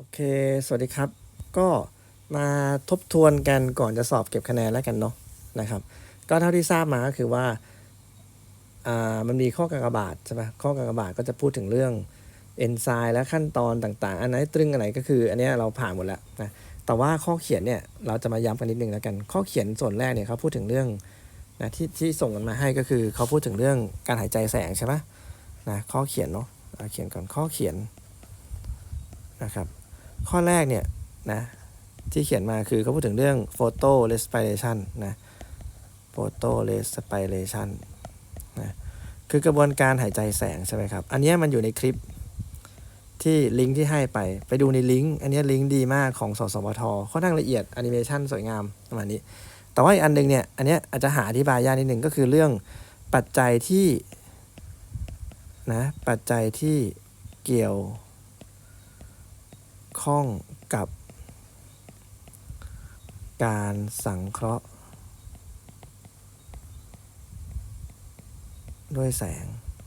โอเค สวัสดีครับ ก็มาทบทวนกันก่อนจะสอบเก็บคะแนนแล้วกันเนาะนะครับ ก็เท่าที่ทราบมาก็คือว่าอ่ามันมีข้อกากบาทใช่ไหมข้อกากบาทก็จะพูดถึงเรื่องเอนไซม์และขั้นตอนต่างๆ อันไหนตรึงอันไหนก็คืออันนี้เราผ่านหมดแล้วนะ แต่ว่าข้อเขียนเนี่ยเราจะมาย้ำกันนิดนึงแล้วกัน ข้อเขียนส่วนแรกเนี่ยเขาพูดถึงเรื่องนะที่ที่ส่งกันมาให้ก็คือเขาพูดถึงเรื่องการหายใจแสงใช่ไหมนะข้อเขียนเนาะเขียนก่อนข้อเขียนนะครับ ข้อแรกเนี่ยนะที่เขียนมาคือเขาพูดถึงเรื่อง photo respiration นะ photo respiration นะคือกระบวนการหายใจแสงใช่ไหมครับ อันนี้มันอยู่ในคลิปที่ลิงก์ที่ให้ไป ไปดูในลิงก์ อันนี้ลิงก์ดีมากของสสวทค่อนข้างละเอียดแอนิเมชันสวยงามประมาณนี้ แต่ว่าอีกอันหนึงเนี่ย อันนี้อาจจะหาอธิบายยากนิดนึงก็คือเรื่องปัจจัยที่นะปัจจัยที่เกี่ยว ข้องกับการสังเคราะห์ ด้วยแสง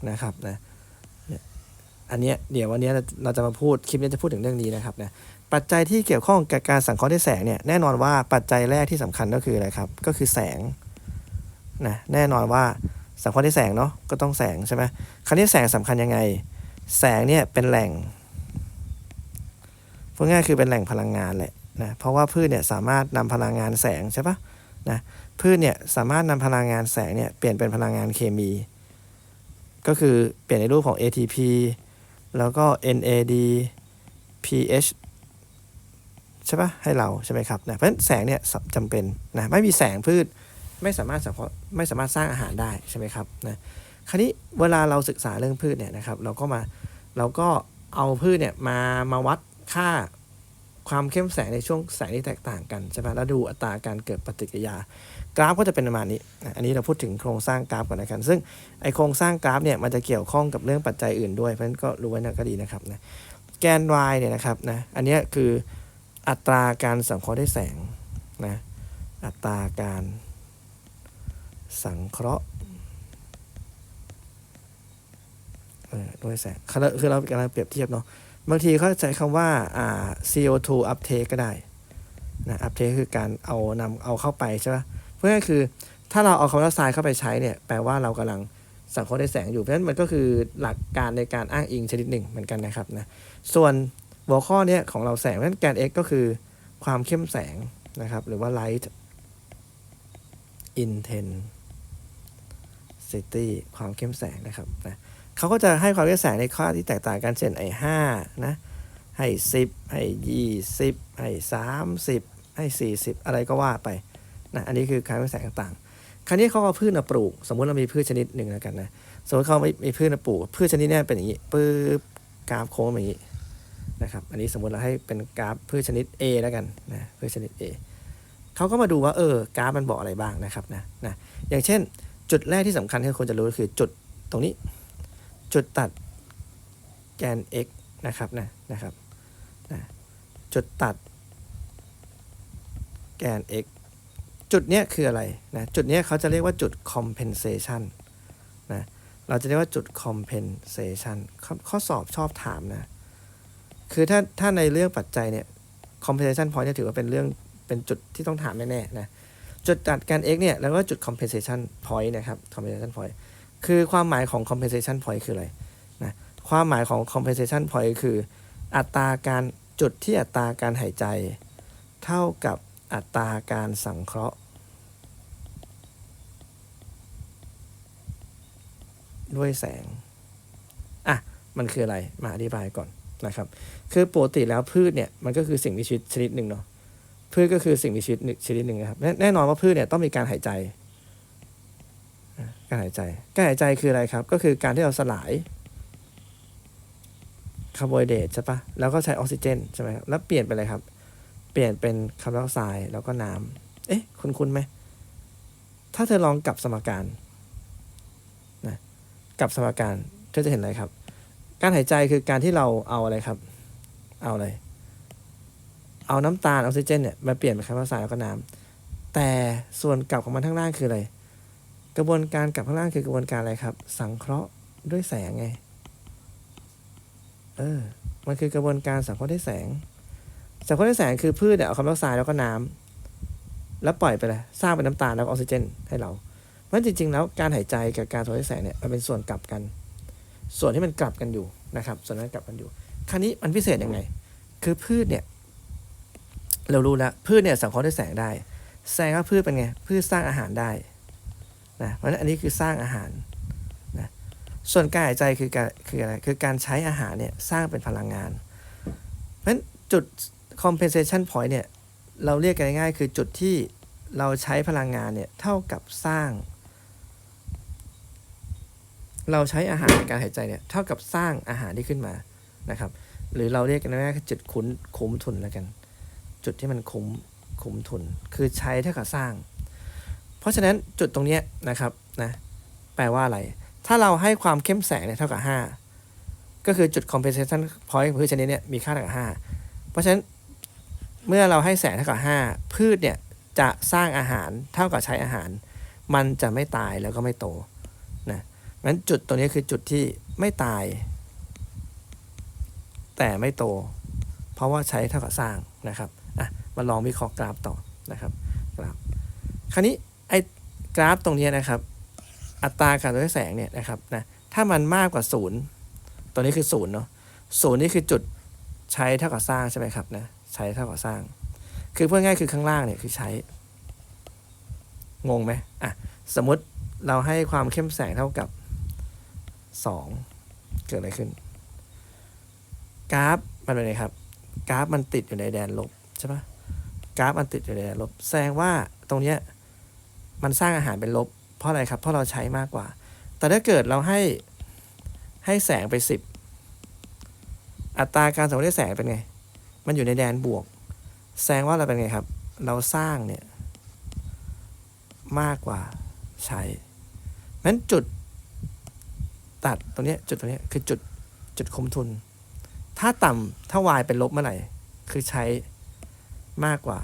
นะครับนะเนี่ยอันเนี้ยเดี๋ยววันเนี้ยเราจะมาพูดคลิปนี้จะพูดถึงเรื่องนี้นะครับนะปัจจัยที่เกี่ยวข้องกับการสังเคราะห์ด้วยแสงเนี่ยแน่นอนว่าปัจจัยแรกที่สำคัญก็คืออะไรครับ ก็คือแสงนะแน่นอนว่าสังเคราะห์ด้วยแสงเนาะก็ต้องแสงใช่ไหมคราวนี้แสงสำคัญยังไง แสงเนี่ยเป็นแหล่ง พูดง่ายคือเป็นแหล่งพลังงานแหละนะเพราะว่าพืชเนี่ยสามารถนำพลังงานแสงใช่ปะนะพืชเนี่ยสามารถนำพลังงานแสงเนี่ยเปลี่ยนเป็นพลังงานเคมี ก็คือเปลี่ยนในรูปของ ATP แล้วก็ NAD pH ใช่ปะให้เราใช่ไหมครับนะเพราะฉะนั้นแสงเนี่ยจำเป็นนะไม่มีแสงพืชไม่สามารถสังเคราะห์ไม่สามารถสร้างอาหารได้ใช่ไหมครับนะคราวนี้เวลาเราศึกษาเรื่องพืชเนี่ยนะครับ เราก็มาเราก็เอาพืชเนี่ยมามาวัด ค่าความเข้มแสงในช่วงแสงที่แตกต่างกันใช่ไหมแล้วดูอัตราการเกิดปฏิกิริยา กราฟก็จะเป็นประมาณนี้ อันนี้เราพูดถึงโครงสร้างกราฟก่อนนะครับ ซึ่งไอโครงสร้างกราฟเนี่ยมันจะเกี่ยวข้องกับเรื่องปัจจัยอื่นด้วยเพราะฉะนั้นก็รู้ไว้นะก็ดีนะครับนะ แกน y เนี่ยนะครับนะ อันนี้คืออัตราการสังเคราะห์ด้วยแสงนะ อัตราการสังเคราะห์ด้วยแสงคือเราคือเรากำลังเปรียบเทียบเนาะ บางทีเขาใช้คำว่าา CO2 uptake ก็ได้นะ uptake คือการเอานำเอาเข้าไปใช่ไหมเพื่อให้คือถ้าเราเอาคาร์บอนไดออกไซด์เข้าไปใช้เนี่ยแปลว่าเรากำลังสังเคราะห์ด้วยแสงอยู่ เพราะฉะนั้นมันก็คือหลักการในการอ้างอิงชนิดหนึ่งเหมือนกันนะครับนะ ส่วนหัวข้อเนี้ยของเราแสงเพราะฉะนั้นแกน x ก็คือความเข้มแสงนะครับ หรือว่า light intensity ความเข้มแสงนะครับนะ เขาก็จะให้ความเข้มแสงในค่าที่แตกต่างกันเช่นไอ้ห้านะให้สิบให้ยี่สิบให้สามสิบให้สี่สิบอะไรก็ว่าไปนะอันนี้คือการเข้มแสงต่างคราวนี้เขาเอาพืชมาปลูก สมมุติเรามีพืชชนิดหนึ่งแล้วกันนะสมมติเขามีพืชมาปลูก พืชชนิดนี้เป็นอย่างนี้ปื๊บกราฟโค้งแบบนี้นะครับอันนี้สมมุติเราให้เป็นกราฟพืชชนิด A แล้วกันนะพืชชนิด A เขาก็มาดูว่าเออกราฟมันบอกอะไรบ้างนะครับนะนะอย่างเช่น จุดแรกที่สำคัญที่คนจะรู้ก็คือจุดตรงนี้ จุดตัดแกน x นะครับนะนะครับนะจุดตัดแกน x จุดเนี้ยคืออะไรนะจุดเนี้ยเขาจะเรียกว่าจุด compensation นะเราจะเรียกว่าจุด compensation ข้อข้อสอบชอบถามนะคือถ้าถ้าในเรื่องปัจจัยเนี่ย compensation point เนี่ยถือว่าเป็นเรื่องเป็นจุดที่ต้องถามแน่ๆนะจุดตัดแกน x เนี่ยแล้วก็จุด compensation point นะครับ compensation point คือความหมายของ compensation point คืออะไรนะความหมายของ compensation point คือ อัตราการจุดที่อัตราการหายใจ เท่ากับอัตราการสังเคราะห์ ด้วยแสง อะ มันคืออะไร มาอธิบายก่อนนะครับ คือปกติแล้วพืชเนี่ย มันก็คือสิ่งมีชีวิตชนิดหนึ่งเนาะพืชก็คือสิ่งมีชีวิตชนิดหนึ่งนะครับแน่แน่นอนว่าพืชเนี่ยต้องมีการหายใจ การหายใจ การหายใจคืออะไรครับ ก็คือการที่เราสลายคาร์โบไฮเดรตใช่ปะแล้วก็ใช้ออกซิเจนใช่ไหมครับ แล้วเปลี่ยนเป็นอะไรครับ เปลี่ยนเป็นคาร์บอนไดออกไซด์แล้วก็น้ำเอ๊ะ คุณคุณไหม ถ้าเธอลองกลับสมการนะกลับสมการเธอจะเห็นอะไรครับ การหายใจคือการที่เราเอาอะไรครับ เอาอะไร เอาน้ำตาลออกซิเจนเนี่ยมาเปลี่ยนเป็นคาร์บอนไดออกไซด์แล้วก็น้ำแต่ส่วนกลับของมันข้างล่างคืออะไร กระบวนการกลับข้างล่างคือกระบวนการอะไรครับ สังเคราะห์ด้วยแสงไง เออ มันคือกระบวนการสังเคราะห์ด้วยแสง สังเคราะห์ด้วยแสงคือพืชเนี่ยเอาคาร์บอนไดออกไซด์แล้วก็น้ำแล้วปล่อยไปเลยสร้างเป็นน้ำตาลแล้วก็ออกซิเจน ให้เราเพราะจริง ๆ แล้วการหายใจกับการสังเคราะห์ด้วยแสงเนี่ยมันเป็นส่วนกลับกัน ส่วนที่มันกลับกันอยู่นะครับ ส่วนนั้นกลับกันอยู่ คราวนี้มันพิเศษยังไง คือพืชเนี่ยเรารู้แล้วพืชเนี่ยสังเคราะห์ด้วยแสงได้ แสงว่าพืชเป็นไง พืชสร้างอาหารได้ นะเพราะฉะนั้นอันนี้คือสร้างอาหารนะส่วนการหายใจคือการคืออะไรคือการใช้อาหารเนี่ยสร้างเป็นพลังงาน เพราะฉะนั้นจุด compensation point เนี่ยเราเรียกกันง่ายๆคือจุดที่เราใช้พลังงานเนี่ยเท่ากับสร้าง เราใช้อาหารในการหายใจเนี่ยเท่ากับสร้างอาหารที่ขึ้นมานะครับ หรือเราเรียกกันง่ายๆคือจุดคุ้นคุ้มทุนแล้วกัน จุดที่มันคุ้มคุ้มทุน คือใช้เท่ากับสร้าง เพราะฉะนั้นจุดตรงนี้นะครับนะแปลว่าอะไร ถ้าเราให้ความเข้มแสงเนี่ยเท่ากับ 5 ก็คือจุด compensation point พืชชนิดเนี้ยมีค่าเท่ากับ 5 เพราะฉะนั้นเมื่อเราให้แสงเท่ากับ 5 พืชเนี่ยจะสร้างอาหารเท่ากับใช้อาหาร มันจะไม่ตายแล้วก็ไม่โตนะงั้นจุดตรงนี้คือจุดที่ไม่ตาย แต่ไม่โต เพราะว่าใช้เท่ากับสร้างนะครับอะมาลองวิเคราะห์กราฟต่อนะครับกราฟคราวนี้ กราฟตรงนี้นะครับ อัตราการด้วยแสงเนี่ยนะครับนะถ้ามันมากกว่าศูนย์ตัวนี้คือศูนย์เนาะศูนย์นี่คือจุดใช้เท่ากับสร้างใช่ไหมครับนะใช้เท่ากับสร้าง คือพูดง่ายคือข้างล่างเนี่ยคือใช้ งงไหมอะสมมติเราให้ความเข้มแสงเท่ากับ 2 เกิดอะไรขึ้น กราฟมันเป็นไงครับ กราฟมันติดอยู่ในแดนลบใช่ปะกราฟมันติดอยู่ในแดนลบ แสดงว่าตรงเนี้ย มันสร้างอาหารเป็นลบ เพราะอะไรครับ เพราะเราใช้มากกว่า แต่ถ้าเกิดเราให้ให้แสงไป 10 อัตราการสังเคราะห์ด้วยแสงเป็นไง มันอยู่ในแดนบวก แสดงว่าเราเป็นไงครับ เราสร้างเนี่ยมากกว่าใช้นั้นจุดตัดตรงนี้จุดตรงนี้คือจุดจุดคมทุน ถ้าต่ำถ้า y เป็นลบเมื่อไหร่ คือใช้มากกว่า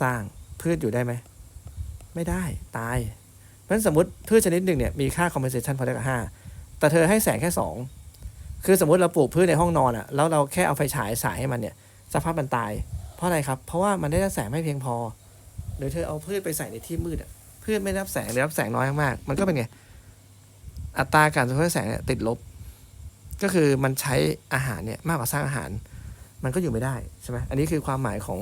สร้างพืชอยู่ได้ไหม ไม่ได้ตาย เพราะฉะนั้นสมมติพืชชนิดหนึ่งเนี่ยมีค่า compensation พอได้กับห้าแต่เธอให้แสงแค่สองคือสมมติเราปลูกพืชในห้องนอนอะ่ะแล้วเราแค่เอาไฟฉายสายให้มันเนี่ยสภาพมันตาย เพราะอะไรครับ เพราะว่ามันได้รับแสงไม่เพียงพอ หรือเธอเอาพืชไปใส่ในที่มืดอะพืชไม่รับแสงหรือรับแสงน้อยมากๆมันก็เป็นไงอัตราการสังเคราะห์แสงเนี่ยติดลบ ก็คือมันใช้อาหารเนี่ยมากกว่าสร้างอาหาร มันก็อยู่ไม่ได้ใช่ไหมอันนี้คือความหมายของ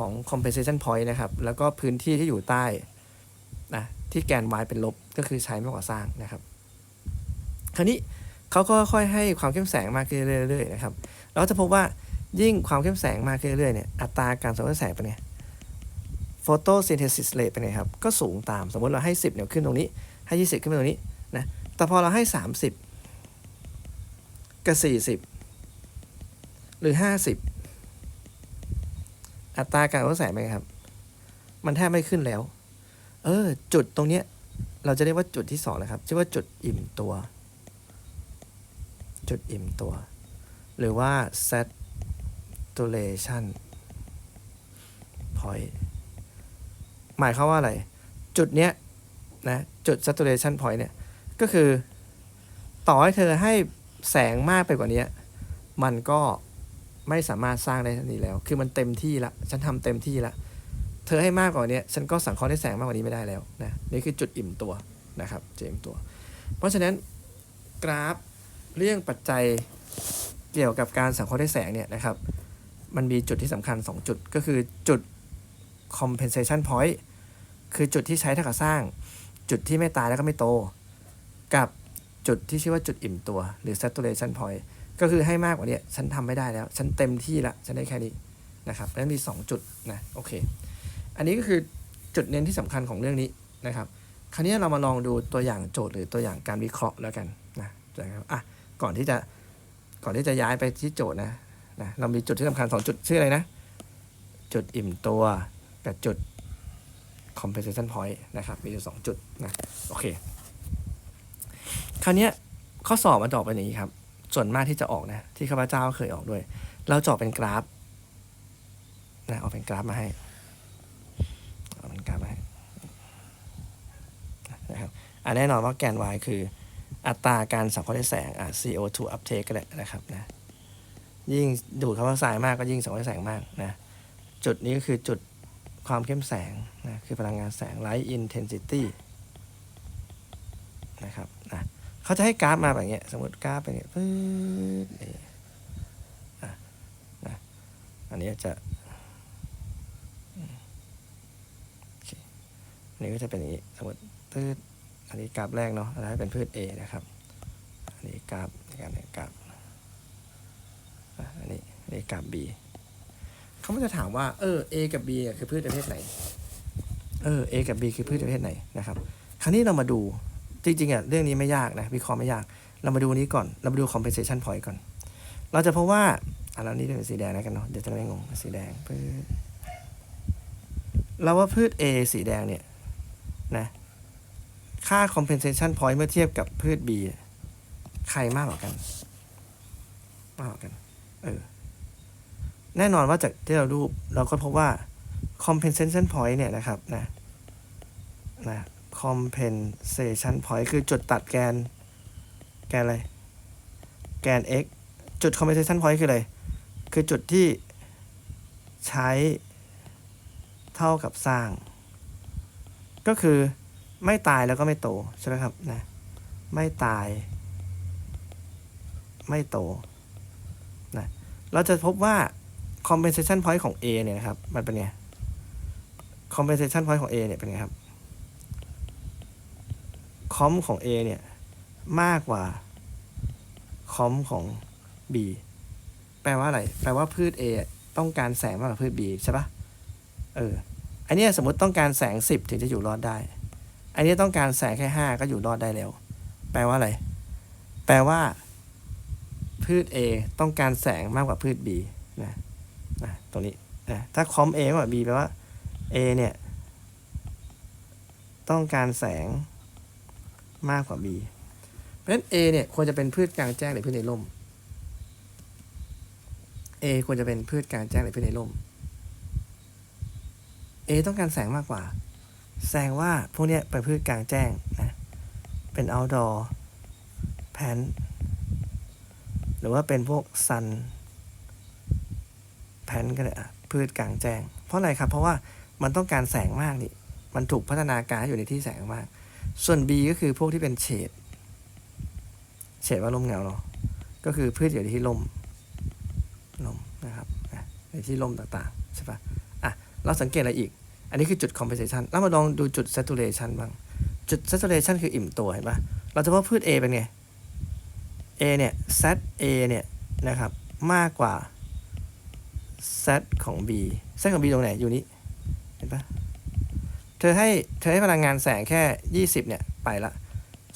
ของ compensation point นะครับ แล้วก็พื้นที่ที่อยู่ใต้นะที่แกน y เป็นลบก็คือใช้มากกว่าสร้างนะครับ คราวนี้เขาก็ค่อยให้ความเข้มแสงมากขึ้นเรื่อยๆนะครับ เราจะพบว่ายิ่งความเข้มแสงมากขึ้นเรื่อยๆเนี่ยอัตราการสังเคระแสงเป็นไง photosynthesis rate เป็นไงครับ ก็สูงตามสมมติเราให้ 10เนี่ยขึ้นตรงนี้ ให้ 20 ขึ้นไปตรงนี้นะแต่พอเราให้ 30 กับ 40 หรือ 50 อัตราการสังเคราแสงเป็นไงครับ มันแทบไม่ขึ้นแล้ว เออ จุดตรงเนี้ย เราจะเรียกว่าจุดที่สองนะครับชื่อว่าจุดอิ่มตัว จุดอิ่มตัว หรือว่า saturation point หมายความว่าอะไร จุดเนี้ยนะจุด saturation point เนี่ย ก็คือ ต่อให้เธอให้แสงมากไปกว่านี้ มันก็ ไม่สามารถสร้างได้ทันทีแล้ว คือมันเต็มที่ละ ฉันทำเต็มที่ละ เธอให้มากกว่านี้ฉันก็สังเคราะห์ได้แสงมากกว่านี้ไม่ได้แล้วนะ นี่คือจุดอิ่มตัวนะครับจุดอิ่มตัว เพราะฉะนั้นกราฟเรื่องปัจจัยเกี่ยวกับการสังเคราะห์ได้แสงเนี่ยนะครับ มันมีจุดที่สำคัญ 2 จุดก็คือจุด compensation point คือจุดที่ใช้เท่ากับสร้าง จุดที่ไม่ตายแล้วก็ไม่โต กับจุดที่ชื่อว่าจุดอิ่มตัว หรือ saturation point ก็คือให้มากกว่านี้ฉันทำไม่ได้แล้ว ฉันเต็มที่ละฉันได้แค่นี้นะครับนั้นมี 2 จุดนะโอเค อันนี้ก็คือจุดเน้นที่สำคัญของเรื่องนี้นะครับ คราวนี้เรามาลองดูตัวอย่างโจทย์หรือตัวอย่างการวิเคราะห์แล้วกันนะนะครับอะก่อนที่จะก่อนที่จะย้ายไปที่โจทย์นะนะเรามีจุดที่สำคัญสองจุดชื่ออะไรนะ จุดอิ่มตัวกับจุด compensation point นะครับ มีอยู่สองจุดนะ โอเค คราวนี้ข้อสอบมันจะออกเป็นอย่างนี้ครับ ส่วนมากที่จะออกนะ ที่ข้าพเจ้าเคยออกด้วย เราเจาะเป็นกราฟนะเอาเป็นกราฟมาให้เอาเป็นกราฟมาให้นะครับอะแน่นอนว่าแกน y คืออัตราการสังเคราะห์ด้วยแสงอะ CO2 uptake ก็ได้นะครับนะยิ่งดูดคาร์บอนไดออกไซด์มากก็ยิ่งส่องแสงมากนะจุดนี้ก็คือจุดความเข้มแสงนะคือพลังงานแสง light intensity นะครับ เขาจะให้กราฟมาแบบเนี้ย สมมติกราฟเป็นอย่างเงี้ยปื๊ดนี่อะนะอันนี้จะอันนี้ก็จะเป็นอย่างนี้สมมติตืดอันนี้กราฟแรกเนาะอันนี้เป็นพืช A นะครับ อันนี้กราฟอันนึ่งกราฟอันนี้อันนี้กราฟ B เขาไม่จะถามว่าเออ A กับ B คือพืชประเภทไหน เออ A กับ B คือพืชประเภทไหนนะครับ คราวนี้เรามาดู จริงๆอะเรื่องนี้ไม่ยากนะวิเคราะห์ไม่ยาก เรามาดูนี้ก่อน เรามาดู compensation point ก่อน เราจะพบว่าอะเรานี่เป็นสีแดงแล้วกันเนาะเดี๋ยวจะไม่งงสีแดงพืชเราว่าพืช A สีแดงเนี่ยนะค่า compensation point เมื่อเทียบกับพืชบีใครมากกว่ากัน มากกว่ากันเออแน่นอนว่าจากที่เรารูปเราก็พบว่า compensation point เนี่ยนะครับนะนะ compensation point คือจุดตัดแกน แกนอะไร แกน x จุด compensation point คืออะไร คือจุดที่ใช้เท่ากับสร้าง ก็คือไม่ตายแล้วก็ไม่โต ใช่ไหมครับนะ ไม่ตาย ไม่โตนะเราจะพบว่า compensation point ของ A เนี่ยนะครับ มันเป็นไง compensation point ของ A เนี่ยเป็นไงครับ คอมของ A เนี่ยมากกว่าคอมของ B แปลว่าอะไร แปลว่าพืช A ต้องการแสงมากกว่าพืช B ใช่ปะเออ อันนี้สมมติต้องการแสง 10 ถึงจะอยู่รอดได้ อันนี้ต้องการแสงแค่ 5 ก็อยู่รอดได้แล้ว แปลว่าอะไร แปลว่า พืช A ต้องการแสงมากกว่าพืช B นะนะตรงนี้นะถ้าคอม A มากกว่า B แปลว่า A เนี่ย ต้องการแสง มากกว่า B เพราะฉะนั้น A เนี่ยควรจะเป็นพืชกลางแจ้งหรือพืชในร่ม A ควรจะเป็นพืชกลางแจ้งหรือพืชในร่ม A ต้องการแสงมากกว่า แสดงว่าพวกเนี้ยเป็นพืชกลางแจ้งนะ เป็น outdoor plant หรือว่าเป็นพวก sun plant ก็ได้อะพืชกลางแจ้ง เพราะอะไรครับ เพราะว่ามันต้องการแสงมากนี่ มันถูกพัฒนาการให้อยู่ในที่แสงมาก ส่วน B ก็คือพวกที่เป็นเฉด เฉดว่าลมเงาเนาะ ก็คือพืชอยู่ในที่ลมลมนะครับในที่ลมต่างๆใช่ปะอะ เราสังเกตอะไรอีก อันนี้คือจุด compensation แล้วมาลองดูจุด saturation บ้าง จุด saturation คืออิ่มตัวเห็นปะเราจะว่าพืช A เป็นไง A เนี่ย Z A เนี่ยนะครับ มากกว่า Z ของ B Z ของ B ตรงไหน อยู่นี้ เห็นปะ เธอให้เธอให้พลังงานแสงแค่ 20 เนี่ย ไปละ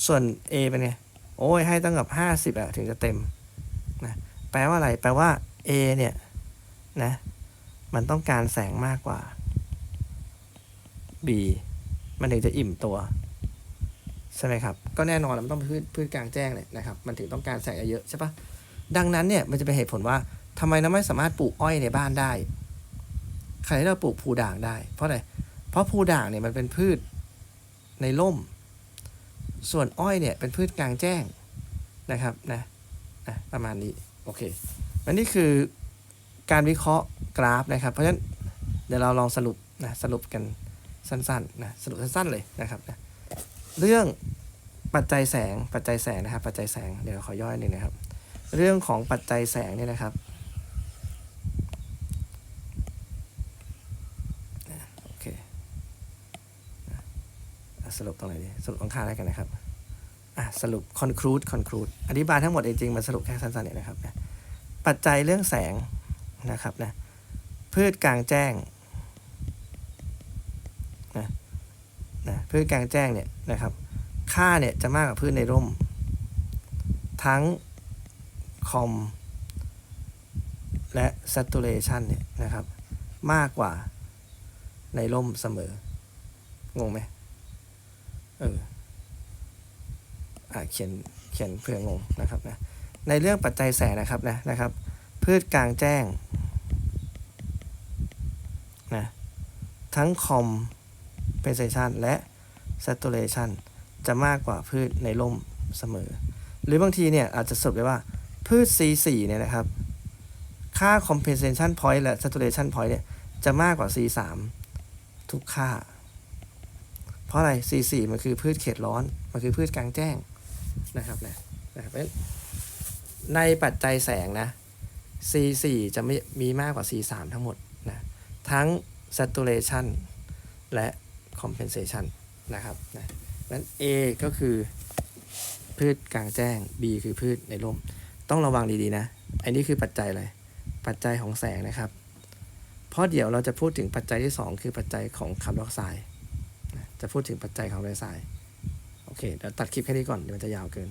ส่วน A เป็นไง โอ้ย ให้ตั้งกับ 50อะถึงจะเต็มนะแปลว่าอะไร แปลว่า A เนี่ยนะ มันต้องการแสงมากกว่า B มันถึงจะอิ่มตัวใช่ไหมครับ ก็แน่นอนมันต้องเป็นพืชพืชกลางแจ้งเลยนะครับ มันถึงต้องการแสงเยอะใช่ปะดังนั้นเนี่ยมันจะเป็นเหตุผลว่าทำไมเราไม่สามารถปลูกอ้อยในบ้านได้ใครที่เราปลูกภูด่างได้ เพราะอะไร เพราะภูด่างเนี่ยมันเป็นพืชในร่ม ส่วนอ้อยเนี่ยเป็นพืชกลางแจ้งนะครับนะนะประมาณนี้โอเคอันนี้คือการวิเคราะห์กราฟนะครับ เพราะฉะนั้นเดี๋ยวเราลองสรุปนะสรุปกันสั้นๆนะสรุปสั้นๆเลยนะครับนะเรื่องปัจจัยแสงปัจจัยแสงนะครับ ปัจจัยแสงเดี๋ยวขอย่อยหนึ่งนะครับ เรื่องของปัจจัยแสงเนี่ยนะครับ โอเคอะอะ สรุปตรงไหนดีสรุปตรงข้าแล้วกันนะครับอะสรุป conclude conclude อธิบายทั้งหมดจริงๆมันสรุปแค่สั้นๆเนี่ยนะครับนะปัจจัยเรื่องแสงนะครับนะพืชกลางแจ้งนะนะพืชกลางแจ้งเนี่ยนะครับ ค่าเนี่ยจะมากกว่าพืชในร่ม ทั้งคอมและ saturation เนี่ยนะครับ มากกว่าในร่มเสมอ งงไหม เอออ่าเขียนเขียนเพื่องงนะครับนะในเรื่องปัจจัยแสนะครับนะนะครับ พืชกลางแจ้งนะทั้งคอมเพนเซชันและ saturation จะมากกว่าพืชในร่มเสมอ หรือบางทีเนี่ยอาจจะสรุปได้ว่าพืช C4 เนี่ยนะครับ ค่า compensation point และ saturation point เนี่ยจะมากกว่า C 3 ทุกค่า ราะอะไร C 4 มันคือพืชเขตร้อน มันคือพืชกลางแจ้งนะครับนะนะครับเพราะในปัจจัยแสงนะ C 4 จะไม่มีมากกว่า C 3 ทั้งหมดนะทั้ง saturation และ compensation นะครับนะนั้น A ก็คือพืชกลางแจ้ง B คือพืชในร่ม ต้องระวังดีๆนะ อันนี้คือปัจจัยอะไร ปัจจัยของแสงนะครับ เพราะเดี๋ยวเราจะพูดถึงปัจจัยที่ 2 คือปัจจัยของคาร์บอนไดออกไซด์ จะพูดถึงปัจจัยของไดออกไซด์โอเคเดี๋ยวตัดคลิปแค่นี้ก่อนเดี๋ยวมันจะยาวเกิน